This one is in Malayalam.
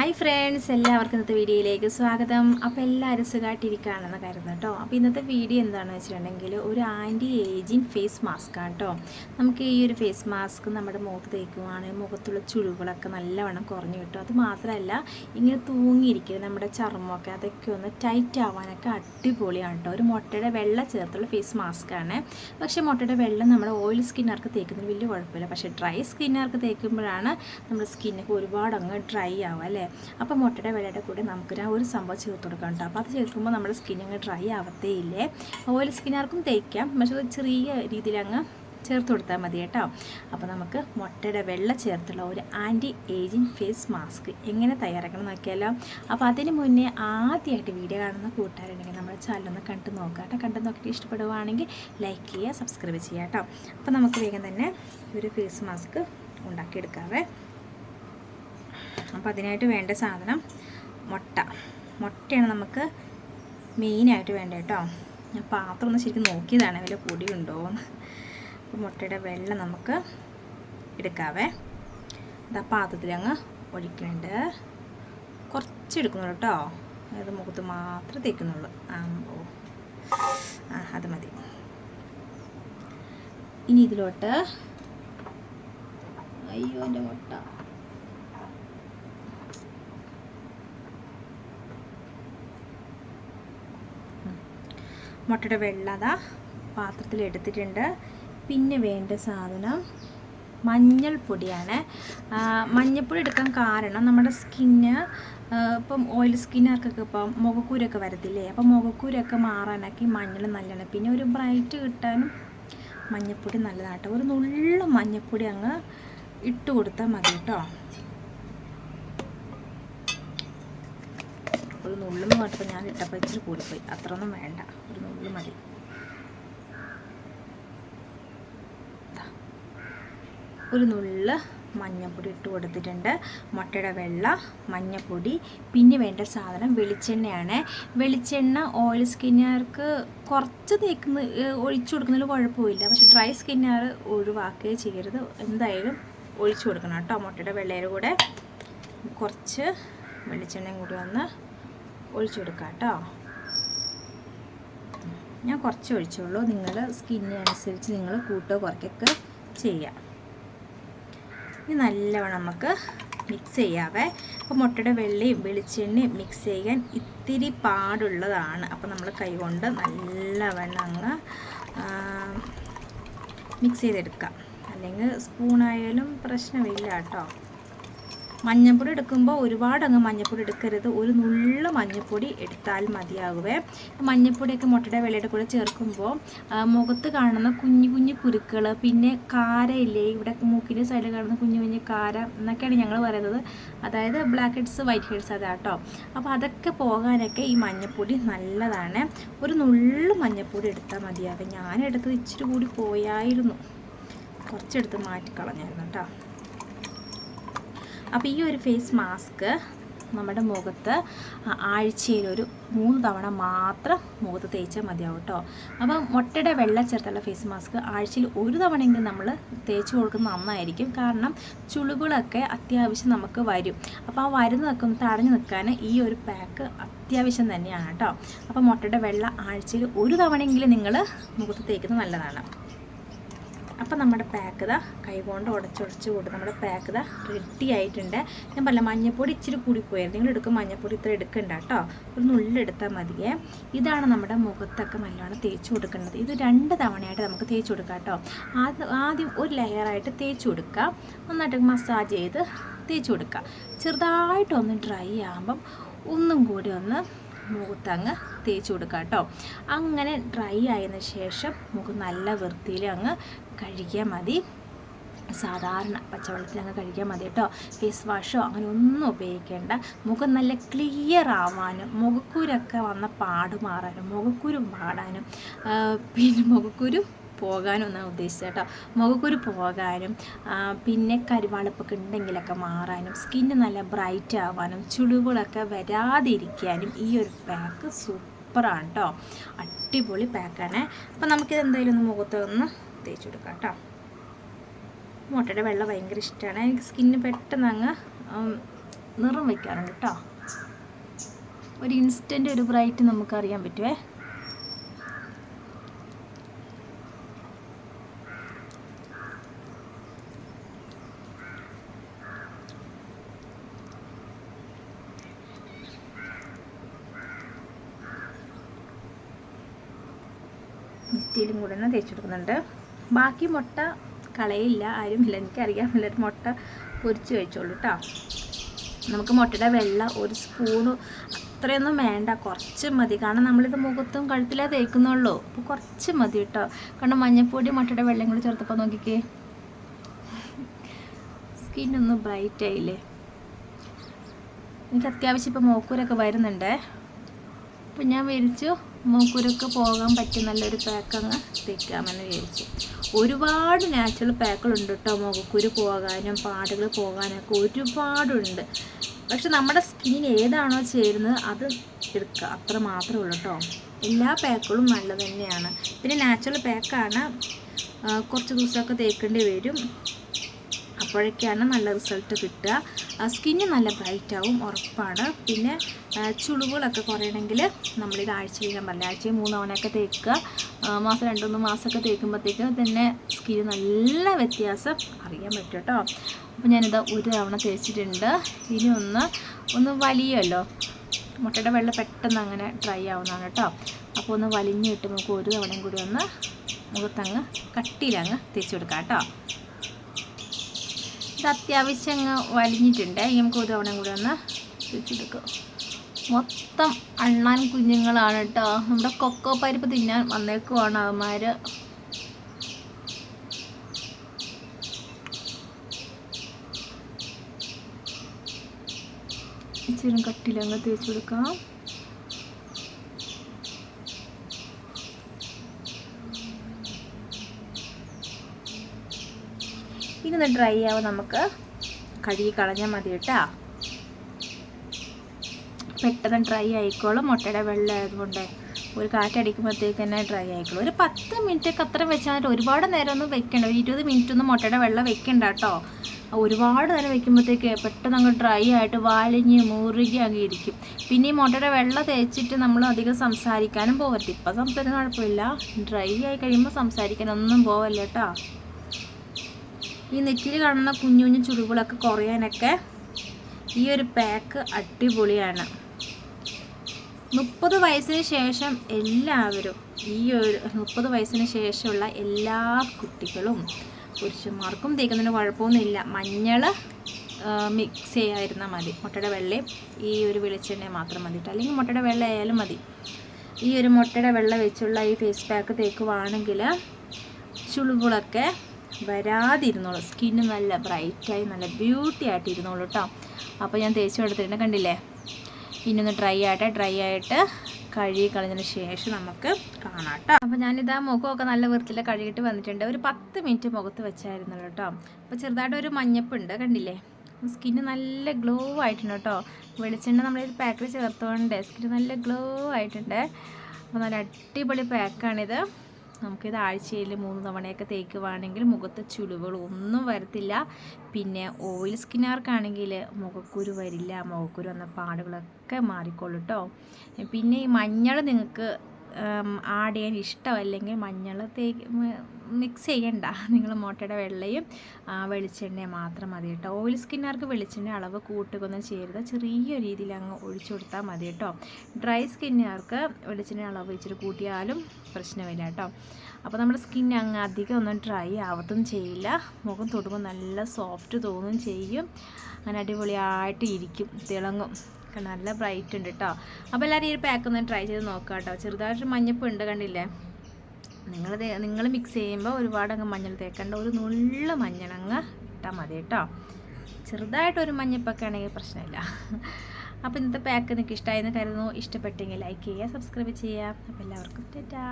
ഹായ് ഫ്രണ്ട്സ് എല്ലാവർക്കും ഇന്നത്തെ വീഡിയോയിലേക്ക് സ്വാഗതം. അപ്പോൾ എല്ലാവരും സുഖമായിട്ടിരിക്കുകയാണെന്ന് കരുതുന്നു കേട്ടോ. അപ്പോൾ ഇന്നത്തെ വീഡിയോ എന്താണെന്ന് വെച്ചിട്ടുണ്ടെങ്കിൽ ഒരു ആന്റി ഏജിങ് ഫേസ് മാസ്ക് ആണ് കേട്ടോ. നമുക്ക് ഈ ഒരു ഫേസ് മാസ്ക് നമ്മുടെ മുഖത്ത് തേക്കുവാണെങ്കിൽ മുഖത്തുള്ള ചുളിവുകളൊക്കെ നല്ലവണ്ണം കുറഞ്ഞു കിട്ടും. അത് മാത്രമല്ല ഇങ്ങനെ തൂങ്ങിയിരിക്കരുത്. നമ്മുടെ ചർമ്മമൊക്കെ അതൊക്കെ ഒന്ന് ടൈറ്റ് ആവാനൊക്കെ അടിപൊളിയാണ് കേട്ടോ. ഒരു മുട്ടയുടെ വെള്ളം ചേർത്തുള്ള ഫേസ് മാസ്ക് ആണ്. പക്ഷേ മുട്ടയുടെ വെള്ളം നമ്മുടെ ഓയിൽ സ്കിന്നുകാർക്ക് തേക്കുന്നതിന് വലിയ കുഴപ്പമില്ല. പക്ഷേ ഡ്രൈ സ്കിന്നുകാർക്ക് തേക്കുമ്പോഴാണ് നമ്മുടെ സ്കിന്നൊക്കെ ഒരുപാട് അങ്ങ് ഡ്രൈ ആവുക അല്ലേ? അപ്പോൾ മുട്ടയുടെ വെള്ളയുടെ കൂടെ നമുക്കൊരു ആ ഒരു സംഭവം ചേർത്ത് കൊടുക്കാം കേട്ടോ. അപ്പോൾ അത് ചേർക്കുമ്പോൾ നമ്മുടെ സ്കിൻ അങ്ങ് ഡ്രൈ ആവത്തേ ഇല്ലേ ഓയിൽ ആർക്കും തേക്കാം. പക്ഷേ ചെറിയ രീതിയിൽ അങ്ങ് ചേർത്ത് കൊടുത്താൽ മതി കേട്ടോ. അപ്പോൾ നമുക്ക് മുട്ടയുടെ വെള്ള ചേർത്തുള്ള ഒരു ആന്റി ഏജിങ് ഫേസ് മാസ്ക് എങ്ങനെ തയ്യാറാക്കണം നോക്കിയാലോ. അപ്പോൾ അതിന് മുന്നേ ആദ്യമായിട്ട് വീഡിയോ കാണുന്ന കൂട്ടുകാരുണ്ടെങ്കിൽ നമ്മുടെ ചാനലൊന്ന് കണ്ടു നോക്കാം കേട്ടോ. കണ്ടു നോക്കിയിട്ട് ഇഷ്ടപ്പെടുവാണെങ്കിൽ ലൈക്ക് ചെയ്യുക സബ്സ്ക്രൈബ് ചെയ്യുക കേട്ടോ. അപ്പോൾ നമുക്ക് വേഗം തന്നെ ഒരു ഫേസ് മാസ്ക് ഉണ്ടാക്കിയെടുക്കാവേ. അപ്പോൾ അതിനായിട്ട് വേണ്ട സാധനം മുട്ട. മുട്ടയാണ് നമുക്ക് മെയിനായിട്ട് വേണ്ട കേട്ടോ ഞാൻ പാത്രം ഒന്ന് ശരിക്കും നോക്കിയതാണ് വല്ല പൊടിയുണ്ടോ എന്ന് അപ്പോൾ മുട്ടയുടെ വെള്ളം നമുക്ക് എടുക്കാവേ. ഇതാ പാത്രത്തിൽ അങ്ങ് ഒഴിക്കുന്നുണ്ട്. കുറച്ച് എടുക്കുന്നുള്ളൂ കേട്ടോ അതായത് മുഖത്ത് മാത്രമേ തേക്കുന്നുള്ളൂ. ആ ഓ. ആ അത് മതി. ഇനി ഇതിലോട്ട് അയ്യോ എന്റെ മുട്ട. മുട്ടയുടെ വെള്ളത പാത്രത്തിൽ എടുത്തിട്ടുണ്ട്. പിന്നെ വേണ്ട സാധനം മഞ്ഞൾപ്പൊടിയാണ്. മഞ്ഞൾപ്പൊടി എടുക്കാൻ കാരണം നമ്മുടെ സ്കിന്ന് ഇപ്പം ഓയിൽ സ്കിന്നർക്കൊക്കെ ഇപ്പം മുഖക്കൂരൊക്കെ വരത്തില്ലേ? അപ്പം മുഖക്കൂരൊക്കെ മാറാനൊക്കെ മഞ്ഞൾ നല്ലതാണ്. പിന്നെ ഒരു ബ്രൈറ്റ് കിട്ടാനും മഞ്ഞൾപ്പൊടി നല്ലതാട്ടോ ഒരു നുള്ള മഞ്ഞൾപ്പൊടി അങ്ങ് ഇട്ട് കൊടുത്താൽ മതി കേട്ടോ. ഒരു നുള്ളെന്ന് പറഞ്ഞപ്പോൾ ഞാൻ ഇട്ടപ്പോൾ ഇച്ചിരി കൂടിപ്പോയി. അത്രയൊന്നും വേണ്ട. ഒരു നുള്ളു മതി. ഒരു നുള്ള് മഞ്ഞൾപ്പൊടി ഇട്ട് കൊടുത്തിട്ടുണ്ട്. മുട്ടയുടെ വെള്ള മഞ്ഞൾപ്പൊടി പിന്നെ വേണ്ട സാധനം വെളിച്ചെണ്ണയാണ്. വെളിച്ചെണ്ണ ഓയിൽ സ്കിന്നുകാർക്ക് കുറച്ച് തേക്കുന്ന ഒഴിച്ചു കൊടുക്കുന്നതിൽ കുഴപ്പമില്ല. പക്ഷെ ഡ്രൈ സ്കിന്നുകാർ ഒഴിവാക്കുകയേ ചെയ്യരുത്. എന്തായാലും ഒഴിച്ചു കൊടുക്കണം കേട്ടോ മുട്ടയുടെ വെള്ളയുടെ കൂടെ. കുറച്ച് വെളിച്ചെണ്ണയും കൂടി ഒന്ന് ഒഴിച്ചു കൊടുക്കാം കേട്ടോ ഞാൻ കുറച്ച് ഒഴിച്ചുള്ളൂ. നിങ്ങൾ സ്കിന്നിനനുസരിച്ച് നിങ്ങൾ കൂട്ടോ കുറയ്ക്കൊക്കെ ചെയ്യാം. ഇനി നല്ലവണ്ണം നമുക്ക് മിക്സ് ചെയ്യാവേ. അപ്പോൾ മുട്ടയുടെ വെള്ളയും വെളിച്ചെണ്ണയും മിക്സ് ചെയ്യാൻ ഇത്തിരി പാടുള്ളതാണ്. അപ്പോൾ നമ്മൾ കൈകൊണ്ട് നല്ലവണ്ണം അങ്ങ് മിക്സ് ചെയ്തെടുക്കാം. അല്ലെങ്കിൽ സ്പൂണായാലും പ്രശ്നമില്ല കേട്ടോ. മഞ്ഞൾപ്പൊടി എടുക്കുമ്പോൾ ഒരുപാട് അങ്ങ് മഞ്ഞൾപ്പൊടി എടുക്കരുത്. ഒരു നുള്ള മഞ്ഞൾപ്പൊടി എടുത്താൽ മതിയാകുവേ. മഞ്ഞൾപ്പൊടിയൊക്കെ മുട്ടയുടെ വെള്ളയുടെ കൂടെ ചേർക്കുമ്പോൾ മുഖത്ത് കാണുന്ന കുഞ്ഞു കുഞ്ഞു കുരുക്കൾ പിന്നെ കാരയില്ലേ ഇവിടെ മൂക്കിന്റെ സൈഡിൽ കാണുന്ന കുഞ്ഞു കുഞ്ഞു കാര എന്നൊക്കെയാണ് ഞങ്ങൾ പറയുന്നത്. അതായത് ബ്ലാക്ക് ഹെഡ്സ് വൈറ്റ് ഹെഡ്സ് അതാട്ടോ അപ്പോൾ അതൊക്കെ പോകാനൊക്കെ ഈ മഞ്ഞൾപ്പൊടി നല്ലതാണ്. ഒരു നുള്ളു മഞ്ഞൾപ്പൊടി എടുത്താൽ മതിയാകും ഞാൻ എടുത്തത് ഇച്ചിരി കൂടി പോയായിരുന്നു. കുറച്ചെടുത്ത് മാറ്റിക്കളഞ്ഞായിരുന്നു കേട്ടോ അപ്പോൾ ഈ ഒരു ഫേസ് മാസ്ക് നമ്മുടെ മുഖത്ത് ആഴ്ചയിൽ ഒരു മൂന്ന് തവണ മാത്രം മുഖത്ത് തേച്ചാൽ മതിയാവും കേട്ടോ അപ്പം മുട്ടയുടെ വെള്ള ചേർത്തുള്ള ഫേസ് മാസ്ക് ആഴ്ചയിൽ ഒരു തവണയെങ്കിലും നമ്മൾ തേച്ച് കൊടുക്കുന്നത് നന്നായിരിക്കും. കാരണം ചുളിവുകളൊക്കെ അത്യാവശ്യം നമുക്ക് വരും. അപ്പോൾ ആ വരുന്നതൊക്കെ ഒന്ന് തടഞ്ഞു നിൽക്കാൻ ഈ ഒരു പാക്ക് അത്യാവശ്യം തന്നെയാണ് കേട്ടോ അപ്പോൾ മുട്ടയുടെ വെള്ള ആഴ്ചയിൽ ഒരു തവണയെങ്കിലും നിങ്ങൾ മുഖത്ത് തേക്കുന്നത് നല്ലതാണ്. അപ്പം നമ്മുടെ പാക്ക് ഇതാ കൈകൊണ്ട് ഉടച്ചുടച്ച് കൂട്ടും. നമ്മുടെ പാക്ക് ഇതാ റെഡി ആയിട്ടുണ്ട്. ഞാൻ പറഞ്ഞ മഞ്ഞപ്പൊടി ഇച്ചിരി കൂടിപ്പോയായിരുന്നു നിങ്ങൾ എടുക്കും മഞ്ഞപ്പൊടി ഇത്ര എടുക്കണ്ട കേട്ടോ. ഒരു നുള്ളെടുത്താൽ മതിയേ. ഇതാണ് നമ്മുടെ മുഖത്തൊക്കെ നല്ലോണം തേച്ച് കൊടുക്കേണ്ടത്. ഇത് രണ്ട് തവണയായിട്ട് നമുക്ക് തേച്ച് കൊടുക്കാം കേട്ടോ. ആദ്യം ആദ്യം ഒരു ലെയറായിട്ട് തേച്ച് കൊടുക്കുക നന്നായിട്ട് മസാജ് ചെയ്ത് തേച്ച് കൊടുക്കുക ചെറുതായിട്ടൊന്ന് ഡ്രൈ ആകുമ്പം ഒന്നും കൂടി ഒന്ന് മുഖത്തങ്ങ് തേച്ച് കൊടുക്കുക കേട്ടോ. അങ്ങനെ ഡ്രൈ ആയതിനു ശേഷം മുഖം നല്ല വൃത്തിയിൽ അങ്ങ് കഴുകിയാൽ മതി. സാധാരണ പച്ചവെള്ളത്തിൽ അങ്ങ് കഴിക്കാൻ മതി കേട്ടോ. ഫേസ് വാഷോ അങ്ങനെ ഒന്നും ഉപയോഗിക്കേണ്ട. മുഖം നല്ല ക്ലിയർ ആവാനും മുഖക്കുരൊക്കെ വന്ന പാട് മാറാനും മുഖക്കുരു പാടാനും പിന്നെ മുഖക്കുരു പോകാനും എന്നാണ് ഉദ്ദേശിച്ചത് കേട്ടോ. മുഖക്കുരു പോകാനും പിന്നെ കരിവാളിപ്പൊക്കെ ഉണ്ടെങ്കിലൊക്കെ മാറാനും സ്കിന്ന് നല്ല ബ്രൈറ്റ് ആവാനും ചുളിവുകളൊക്കെ വരാതിരിക്കാനും ഈ ഒരു പാക്ക് സൂപ്പറാണ് കേട്ടോ. അടിപൊളി പാക്കാണ് അപ്പോൾ നമുക്കിത് എന്തായാലും ഒന്ന് മുഖത്ത് ഒന്ന് തേച്ച് കൊടുക്കാം കേട്ടോ മുട്ടയുടെ വെള്ളം ഭയങ്കര ഇഷ്ടമാണ് എനിക്ക് സ്കിന്ന് പെട്ടെന്ന് അങ്ങ് നിറം വയ്ക്കാറുണ്ട് കേട്ടോ ഒരു ഇൻസ്റ്റന്റ് ഒരു ബ്രൈറ്റ് നമുക്ക് അറിയാൻ പറ്റുമേ നെറ്റിയിലും കൂടെ തന്നെ തേച്ചെടുക്കുന്നുണ്ട് ബാക്കി മുട്ട കളയില്ല ആരുമില്ല. എനിക്കറിയാമില്ല ഒരു മുട്ട പൊരിച്ച് കഴിച്ചോളൂ കേട്ടോ നമുക്ക് മുട്ടയുടെ വെള്ള ഒരു സ്പൂണ് അത്രയൊന്നും വേണ്ട. കുറച്ച് മതി. കാരണം നമ്മളിത് മുഖത്തും കഴുത്തിലേ തേക്കുന്നുള്ളൂ. അപ്പോൾ കുറച്ച് മതി കേട്ടോ കാരണം മഞ്ഞപ്പൊടി മുട്ടയുടെ വെള്ളം കൂടി ചേർത്തപ്പോൾ നോക്കിക്കേ. സ്കിന്നൊന്ന് ബ്രൈറ്റ് ആയില്ലേ. എനിക്ക് അത്യാവശ്യം ഇപ്പോൾ മോക്കൂരൊക്കെ വരുന്നുണ്ടേ. അപ്പം ഞാൻ വിരിച്ചു. മൂക്കുരൊക്കെ പോകാൻ പറ്റിയ നല്ലൊരു പാക്ക് അങ്ങ് തയ്ക്കാമെന്ന് വിചാരിച്ചു. ഒരുപാട് നാച്ചുറൽ പാക്കുകളുണ്ട് കേട്ടോ മുഖക്കുരു പോകാനും പാടുകൾ പോകാനൊക്കെ ഒരുപാടുണ്ട്. പക്ഷെ നമ്മുടെ സ്കിന്നിന് ഏതാണോ ചേരുന്നത് അത് എടുക്കുക. അത്ര മാത്രമേ ഉള്ളൂ കേട്ടോ എല്ലാ പാക്കുകളും നല്ലത് തന്നെയാണ്. പിന്നെ നാച്ചുറൽ പാക്കാണ് കുറച്ച് ദിവസമൊക്കെ തേക്കേണ്ടി വരും. അപ്പോഴൊക്കെയാണ് നല്ല റിസൾട്ട് കിട്ടുക. സ്കിന്ന് നല്ല ബ്രൈറ്റ് ആവും ഉറപ്പാണ്. പിന്നെ ചുളിവുകളൊക്കെ കുറയണമെങ്കിൽ നമ്മളിത് ആഴ്ചയിൽ ഞാൻ പറഞ്ഞ ആഴ്ചയിൽ മൂന്ന് തവണയൊക്കെ തേക്കുക. മാസം രണ്ട് മാസമൊക്കെ തേക്കുമ്പോഴത്തേക്ക് തന്നെ സ്കിന്ന് നല്ല വ്യത്യാസം അറിയാൻ പറ്റും കേട്ടോ. അപ്പോൾ ഞാനിത് ഒരു തവണ തേച്ചിട്ടുണ്ട്. ഇനി ഒന്ന് ഒന്ന് വലിയല്ലോ മുട്ടയുടെ വെള്ളം പെട്ടെന്ന് അങ്ങനെ ഡ്രൈ ആവുന്നതാണ് കേട്ടോ. അപ്പോൾ ഒന്ന് വലിഞ്ഞിട്ട് നമുക്ക് ഒരു തവണയും കൂടി ഒന്ന് മുഖത്തങ്ങ് കട്ടിയിലങ്ങ് തേച്ച് കൊടുക്കാം കേട്ടോ. ഇത് അത്യാവശ്യം അങ്ങ് വലിഞ്ഞിട്ടുണ്ട്. നമുക്ക് ഒരു തവണ കൂടി ഒന്ന് വെച്ചെടുക്കും മൊത്തം അണ്ണാൻ കുഞ്ഞുങ്ങളാണ് കേട്ടോ നമ്മുടെ കൊക്കോ പരിപ്പ് തിന്നാൻ വന്നേക്കുവാണ് അവന്മാർ ഇച്ചിരി കട്ടിലങ്ങ് തേച്ച് കൊടുക്കാം ഇനി ഡ്രൈ ആവും നമുക്ക് കഴുകി കളഞ്ഞാൽ മതി കേട്ടാ. പെട്ടെന്ന് ഡ്രൈ ആയിക്കോളും. മുട്ടയുടെ വെള്ളം ആയതുകൊണ്ട് ഒരു കാറ്റടിക്കുമ്പോഴത്തേക്ക് തന്നെ ഡ്രൈ ആയിക്കോളും. ഒരു പത്ത് മിനിറ്റ് ഒക്കെ അത്ര വെച്ചാൽ ഒരുപാട് നേരം ഒന്നും വെക്കണ്ട. ഒരു ഇരുപത് മിനിറ്റ് ഒന്നും മുട്ടയുടെ വെള്ളം വെക്കണ്ട കേട്ടോ. ഒരുപാട് നേരം വെക്കുമ്പോഴത്തേക്ക് പെട്ടെന്ന് അങ്ങ് ഡ്രൈ ആയിട്ട് വാലിഞ്ഞ് മുറുകി അങ്ങ് ഇരിക്കും. പിന്നെ ഈ മുട്ടയുടെ വെള്ളം തേച്ചിട്ട് നമ്മൾ അധികം സംസാരിക്കാനും പോകരുത് ഇപ്പം സംസാരിക്കാൻ കുഴപ്പമില്ല. ഡ്രൈ ആയി കഴിയുമ്പോൾ സംസാരിക്കാനൊന്നും പോവല്ല കേട്ടോ. ഈ നെറ്റിയിൽ കാണുന്ന കുഞ്ഞു കുഞ്ഞു ചുളിവുകളൊക്കെ കുറയാനൊക്കെ ഈ ഒരു പാക്ക് അടിപൊളിയാണ്. മുപ്പത് വയസ്സിന് ശേഷം എല്ലാവരും ഈ ഒരു മുപ്പത് വയസ്സിന് ശേഷമുള്ള എല്ലാ കുട്ടികളും പുരുഷന്മാർക്കും തേക്കുന്നതിന് കുഴപ്പമൊന്നുമില്ല. മഞ്ഞൾ മിക്സ് ചെയ്യാതിരുന്നാൽ മതി. മുട്ടയുടെ വെള്ളയും ഈ ഒരു വെളിച്ചെണ്ണ മാത്രം മതി അല്ലെങ്കിൽ മുട്ടയുടെ വെള്ള ആയാലും മതി. ഈ ഒരു മുട്ടയുടെ വെള്ള വെച്ചുള്ള ഈ ഫേസ് പാക്ക് തേക്കുവാണെങ്കിൽ ചുളിവുകളൊക്കെ വരാതിരുന്നോളൂ. സ്കിന്ന് നല്ല ബ്രൈറ്റായി നല്ല ബ്യൂട്ടി ആയിട്ട് ഇരുന്നോളൂ കേട്ടോ അപ്പോൾ ഞാൻ തേച്ച് കൊടുത്തിട്ടുണ്ട് കണ്ടില്ലേ? ഇനി ഒന്ന് ഡ്രൈ ആയിട്ട് ഡ്രൈ ആയിട്ട് കഴുകി കളഞ്ഞതിന് ശേഷം നമുക്ക് കാണാം കേട്ടോ അപ്പോൾ ഞാനിതാ മുഖമൊക്കെ നല്ല വൃത്തിയിൽ കഴുകിയിട്ട് വന്നിട്ടുണ്ട്. ഒരു പത്ത് മിനിറ്റ് മുഖത്ത് വെച്ചായിരുന്നല്ലോ കേട്ടോ അപ്പോൾ ചെറുതായിട്ട് ഒരു മഞ്ഞപ്പുണ്ട് കണ്ടില്ലേ? സ്കിന്ന് നല്ല ഗ്ലോ ആയിട്ടുണ്ട് കേട്ടോ വെളിച്ചെണ്ണ നമ്മൾ ഈ പാക്കിൽ ചേർത്തുകൊണ്ട് സ്കിന്ന് നല്ല ഗ്ലോ ആയിട്ടുണ്ട്. അപ്പോൾ നല്ല അടിപൊളി പാക്കാണിത് നമുക്കിത് ആഴ്ചയിൽ മൂന്ന് തവണയൊക്കെ തേക്കുവാണെങ്കിൽ മുഖത്തെ ചുളിവുകൾ ഒന്നും വരത്തില്ല. പിന്നെ ഓയിൽ സ്കിന്നാർക്കാണെങ്കിൽ മുഖക്കുരു വരില്ല. മുഖക്കുരു വന്ന പാടുകളൊക്കെ മാറിക്കോളൂ കേട്ടോ പിന്നെ ഈ മഞ്ഞൾ നിങ്ങൾക്ക് ആഡ് ചെയ്യാൻ ഇഷ്ടമല്ലെങ്കിൽ മഞ്ഞൾ തേ മിക്സ് ചെയ്യണ്ട. നിങ്ങൾ മുട്ടയുടെ വെള്ളയും വെളിച്ചെണ്ണയും മാത്രം മതി കേട്ടോ. ഓയിൽ സ്കിന്നുകാർക്ക് വെളിച്ചെണ്ണ അളവ് കൂട്ടുകൊന്നും ചെയ്യരുത്. ചെറിയ രീതിയിൽ അങ്ങ് ഒഴിച്ചു കൊടുത്താൽ മതി കേട്ടോ. ഡ്രൈ സ്കിന്നുകാർക്ക് വെളിച്ചെണ്ണ അളവ് ഇച്ചിരി കൂട്ടിയാലും പ്രശ്നമില്ല കേട്ടോ. അപ്പോൾ നമ്മുടെ സ്കിൻ അങ്ങ് അധികം ഒന്നും ഡ്രൈ ആവത്തും ചെയ്യില്ല. മുഖം തൊടുമ്പോൾ നല്ല സോഫ്റ്റ് തോന്നും ചെയ്യും. അങ്ങനെ അടിപൊളിയായിട്ട് ഇരിക്കും തിളങ്ങും. നല്ല ബ്രൈറ്റ് ഉണ്ട് കേട്ടോ. അപ്പോൾ എല്ലാവരും ഈ പാക്ക് ഒന്ന് ട്രൈ ചെയ്ത് നോക്കാം കേട്ടോ. ചെറുതായിട്ട് മഞ്ഞപ്പ് ഉണ്ട് കണ്ടില്ലേ? നിങ്ങൾ നിങ്ങൾ മിക്സ് ചെയ്യുമ്പോൾ ഒരുപാട് അങ്ങ് മഞ്ഞൾ തേക്കണ്ട ഒരു നുള്ള മഞ്ഞളങ്ങ് ഇട്ടാൽ മതി കേട്ടോ. ചെറുതായിട്ടൊരു മഞ്ഞപ്പൊക്കെ ആണെങ്കിൽ പ്രശ്നമില്ല. അപ്പോൾ ഇന്നത്തെ പാക്ക് നിങ്ങൾക്ക് ഇഷ്ടമായെന്ന് കരുതുന്നു. ഇഷ്ടപ്പെട്ടെങ്കിൽ ലൈക്ക് ചെയ്യുക സബ്സ്ക്രൈബ് ചെയ്യുക. അപ്പോൾ എല്ലാവർക്കും ടാറ്റാ.